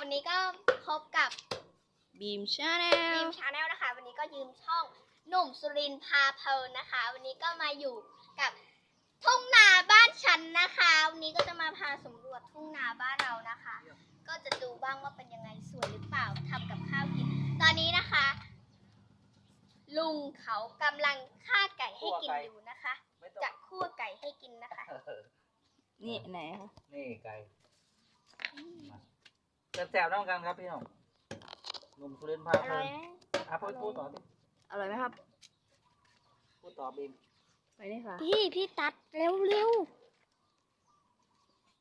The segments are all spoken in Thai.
วันนี้ก็พบกับบีมชาแนบีลมชาแนลนะคะ วันนี้ก็ยืมช่องหนุ่มสุรินทร์พาเพลินนะคะ วันนี้ก็มาอยู่กับทุ่งนาบ้านฉันนะคะ วันนี้ก็จะมาพาสำรวจทุ่งนาบ้านเรานะคะ ก็จะดูบ้างว่าเป็นยังไงสวยหรือเปล่าทำกับข้าวกิน ตอนนี้นะคะ ลุงเขากำลังฆ่าไก่ให้กินอยู่นะคะไม่ต้องจะคั่วไก่ให้กินนะคะ นี่ไหนคะนี่ไก่ แสบๆน้องกันครับพี่น้องหนุ่มสุรินทร์พาอเพลิร่อยนไหมอะพูดพูดต่อสิอร่อยไหมครับ พูดต่อบีมไปนี่ค่ะ พี่พี่ตัดเร็วเร็ว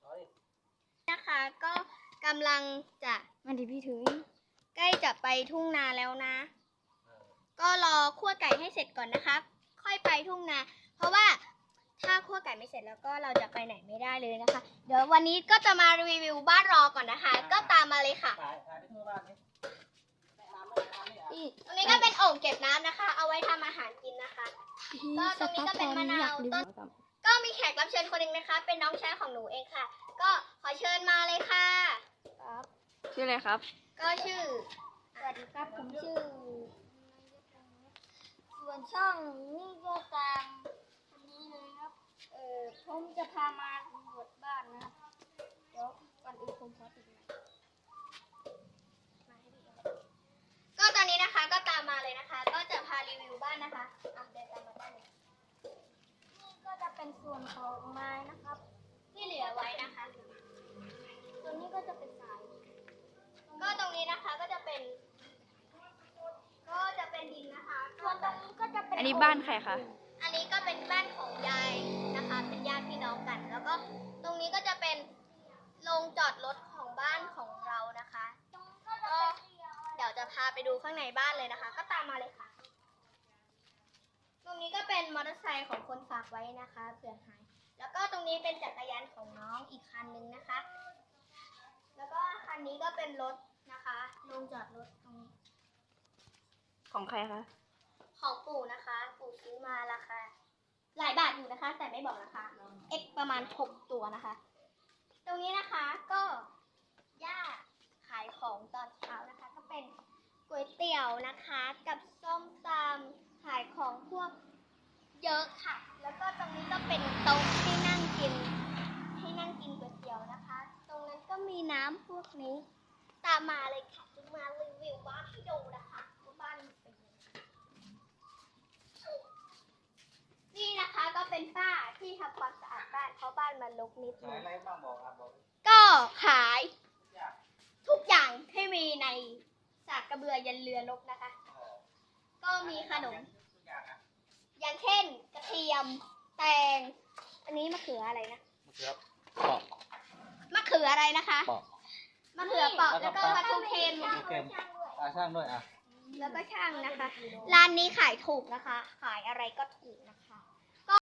ต่อดิๆนะคะ ก็กำลังจะมันที่พี่ถึง ใกล้จะไปทุ่งนาแล้วนะ เออก็รอคั่วไก่ให้เสร็จก่อนนะคะค่อยไปทุ่งนา เพราะว่า ถ้าคั่วไก่ไม่เสร็จแล้วก็เราจะไปไหนไม่ได้เลยนะคะ เดี๋ยววันนี้ก็จะมารีวิวบ้านรอก่อนนะคะ ก็ตามมาเลยค่ะถ่ายถ่ายไปทั่วบ้านนี่แนะนำแนะนำนี่อะตรงนี้ก็เป็นโอ่งเก็บน้ำนะคะ เอาไว้ทำอาหารกินนะคะ ก็ตรงนี้ก็เป็นมะนาวต้นก็มีแขกรับเชิญคนหนึ่งนะคะ เป็นน้องชายของหนูเองค่ะ ก็ขอเชิญมาเลยค่ะครับ ชื่ออะไรครับ ก็ชื่อ สวัสดีครับผมชื่อ ส่วนช่องนี่ก็ตามคนนี้เลยครับ เออ ผมจะพามาสำรวจบ้านนะครับเดี๋ยวก่อนอื่นผมขอติดไมค์มาให้พี่เองก็ตอนนี้นะคะก็ตามมาเลยนะคะ ก็จะพารีวิวบ้านนะคะอะเดินตามมาได้เลยนี่ก็จะเป็นส่วนของไม้นะครับ ที่เหลือไว้นะคะส่วนนี้ก็จะเป็นสาย ก็ตรงนี้นะคะก็จะเป็น ก็จะเป็นดินนะคะส่วนตรงนี้ก็จะเป็นอันนี้บ้านใครคะ อันนี้ก็เป็นบ้านของยาย รงจอดรถของบ้านของเรานะคะ ก็เดี๋ยวจะพาไปดูข้างในบ้านเลยนะคะ ก็ตามมาเลยค่ะ ตรงนี้ก็เป็นมอเตอร์ไซค์ของคนฝากไว้นะคะเผื่อหาย แล้วก็ตรงนี้เป็นจักรยานของน้องอีกคันนึงนะคะ แล้วก็คันนี้ก็เป็นรถนะคะโรงจอดรถตรงนี้ ของใครคะ ของปู่นะคะ ปู่ซื้อมาราคาหลายบาทอยู่นะคะ แต่ไม่บอกราคา X ประมาณ6ตัวนะคะ ตรงนี้นะคะก็ย่าขายของตอนเช้านะคะ ก็เป็นก๋วยเตี๋ยวนะคะ กับส้มตำขายของพวกเยอะค่ะ แล้วก็ตรงนี้ก็เป็นโต๊ะที่นั่งกินให้นั่งกินก๋วยเตี๋ยวนะคะ ตรงนั้นก็มีน้ำพวกนี้ ตามมาเลยค่ะจะมารีวิวบ้านให้ดูนะคะว่าบ้านเป็นยังไง นี่นะคะก็เป็นป้าที่ทำความสะอาดบ้าน เพราะบ้านมันรกนิดขายนึงอะไรบ้างบอกอะบอกก็ขายอย่างทุกอย่างที่มีในสากกระเบือยันเรือรบนะคะ เออก็มีขนม ทุกอย่างอะอย่างเช่น กระเทียม แตง อันนี้มะเขืออะไรนะ มะเขือเปอกมะเขืออะไรนะคะเปอกมะเขือเปราะแล้วก็ปลาทูเค็มทูเค็มอะช่างด้วยอะ แล้วก็ช่างนะคะ ร้านนี้ขายถูกนะคะ ขายอะไรก็ถูกนะคะ